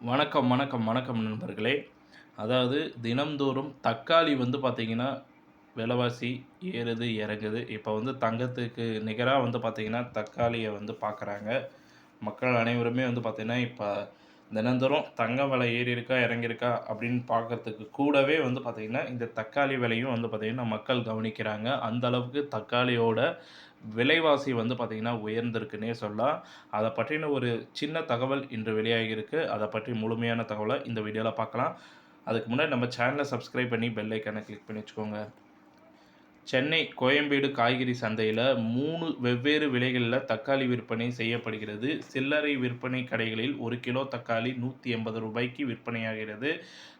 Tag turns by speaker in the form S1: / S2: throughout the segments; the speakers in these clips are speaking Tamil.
S1: வணக்கம் வணக்கம் வணக்கம் நண்பர்களே. அதாவது தினம்தோறும் தக்காளி வந்து பார்த்திங்கன்னா விலைவாசி ஏறுது இறங்குது. இப்போ வந்து தங்கத்துக்கு நிகராக வந்து பார்த்திங்கன்னா தக்காளியை வந்து பார்க்குறாங்க மக்கள் அனைவருமே வந்து பார்த்திங்கன்னா இப்போ தினந்தோறும் தங்க விலை ஏறி இருக்கா இறங்கியிருக்கா அப்படின்னு பார்க்கறதுக்கு கூடவே வந்து பார்த்திங்கன்னா இந்த தக்காளி விலையும் வந்து பார்த்திங்கன்னா மக்கள் கவனிக்கிறாங்க. அந்த அளவுக்கு தக்காளியோட விலைவாசி வந்து பார்த்திங்கன்னா உயர்ந்திருக்குன்னே சொல்லலாம். அதை பற்றின ஒரு சின்ன தகவல் இன்று வெளியாகியிருக்கு. அதை பற்றி முழுமையான தகவலை இந்த வீடியோவில் பார்க்கலாம். அதுக்கு முன்னாடி நம்ம சேனலை சப்ஸ்கிரைப் பண்ணி பெல் ஐக்கானை கிளிக் பண்ணி வச்சுக்கோங்க. சென்னை கோயம்பேடு காய்கறி சந்தையில் மூணு வெவ்வேறு விலைகளில் தக்காளி விற்பனை செய்யப்படுகிறது. சில்லறை விற்பனை கடைகளில் ஒரு கிலோ தக்காளி நூற்றி எண்பது ரூபாய்க்கு விற்பனையாகிறது.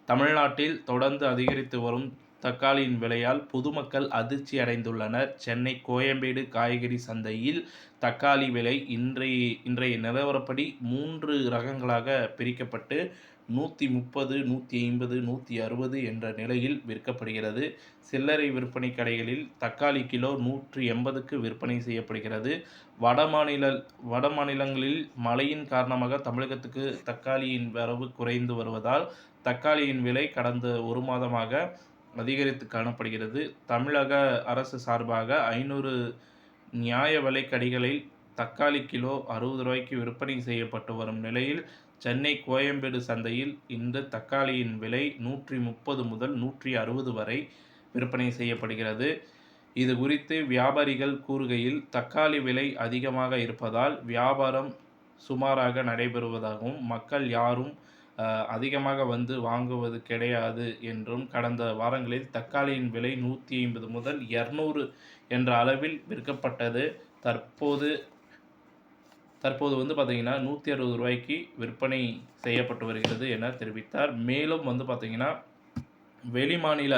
S1: தமிழ்நாட்டில் தொடர்ந்து அதிகரித்து வரும் தக்காளியின் விலையால் பொதுமக்கள் அதிர்ச்சி அடைந்துள்ளனர். சென்னை கோயம்பேடு காய்கறி சந்தையில் தக்காளி விலை இன்றைய இன்றைய நிலவரப்படி மூன்று ரகங்களாக பிரிக்கப்பட்டு நூற்றி முப்பது நூற்றி ஐம்பது நூற்றி அறுபது என்ற நிலையில் விற்கப்படுகிறது. சில்லறை விற்பனை கடைகளில் தக்காளி கிலோ நூற்றி எண்பதுக்கு விற்பனை செய்யப்படுகிறது. வட மாநில வட மாநிலங்களில் மழையின் காரணமாக தமிழகத்துக்கு தக்காளியின் வரவு குறைந்து வருவதால் தக்காளியின் விலை கடந்த ஒரு மாதமாக அதிகரித்து காணப்படுகிறது. தமிழக அரசு சார்பாக ஐநூறு நியாய விலை கடைகளில் தக்காளி கிலோ அறுபது ரூபாய்க்கு விற்பனை செய்யப்பட்டு வரும் நிலையில் சென்னை கோயம்பேடு சந்தையில் இந்த தக்காளியின் விலை நூற்றி முப்பது முதல் நூற்றி அறுபது வரை விற்பனை செய்யப்படுகிறது. இது குறித்து வியாபாரிகள் கூறுகையில் தக்காளி விலை அதிகமாக இருப்பதால் வியாபாரம் சுமாராக நடைபெறுவதாகவும் மக்கள் யாரும் அதிகமாக வந்து வாங்குவது கிடையாது என்றும் கடந்த வாரங்களில் தக்காளியின் விலை நூற்றி ஐம்பது முதல் இரநூறு என்ற அளவில் விற்கப்பட்டது. தற்போது தற்போது வந்து பார்த்திங்கன்னா நூற்றி அறுபது ரூபாய்க்கு விற்பனை செய்யப்பட்டு வருகிறது என தெரிவித்தார். மேலும் வந்து பார்த்திங்கன்னா வெளிமாநில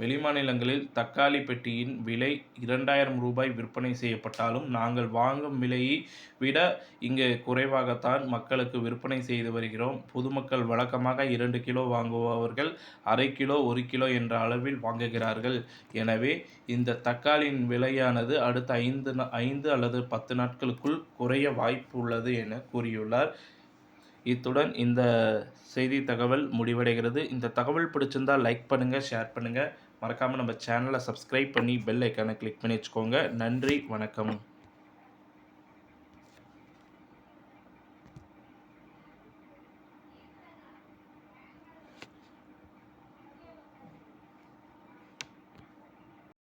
S1: வெளிமாநிலங்களில் தக்காளி பெட்டியின் விலை இரண்டாயிரம் ரூபாய் விற்பனை செய்யப்பட்டாலும் நாங்கள் வாங்கும் விலையை விட இங்கே குறைவாகத்தான் மக்களுக்கு விற்பனை செய்து வருகிறோம். பொதுமக்கள் வழக்கமாக இரண்டு கிலோ வாங்குபவர்கள் அரை கிலோ ஒரு கிலோ என்ற அளவில் வாங்குகிறார்கள். எனவே இந்த தக்காளியின் விலையானது அடுத்த ஐந்து ஐந்து அல்லது பத்து நாட்களுக்குள் குறைய வாய்ப்பு உள்ளது என கூறியுள்ளார். இத்துடன் இந்த செய்தி தகவல் முடிவடைகிறது. இந்த தகவல் பிடிச்சிருந்தால் லைக் பண்ணுங்கள் ஷேர் பண்ணுங்கள் மறக்காமல் நம்ம சேனலை சப்ஸ்கிரைப் பண்ணி பெல் ஐக்கானை கிளிக் பண்ணி வச்சுக்கோங்க. நன்றி வணக்கம்.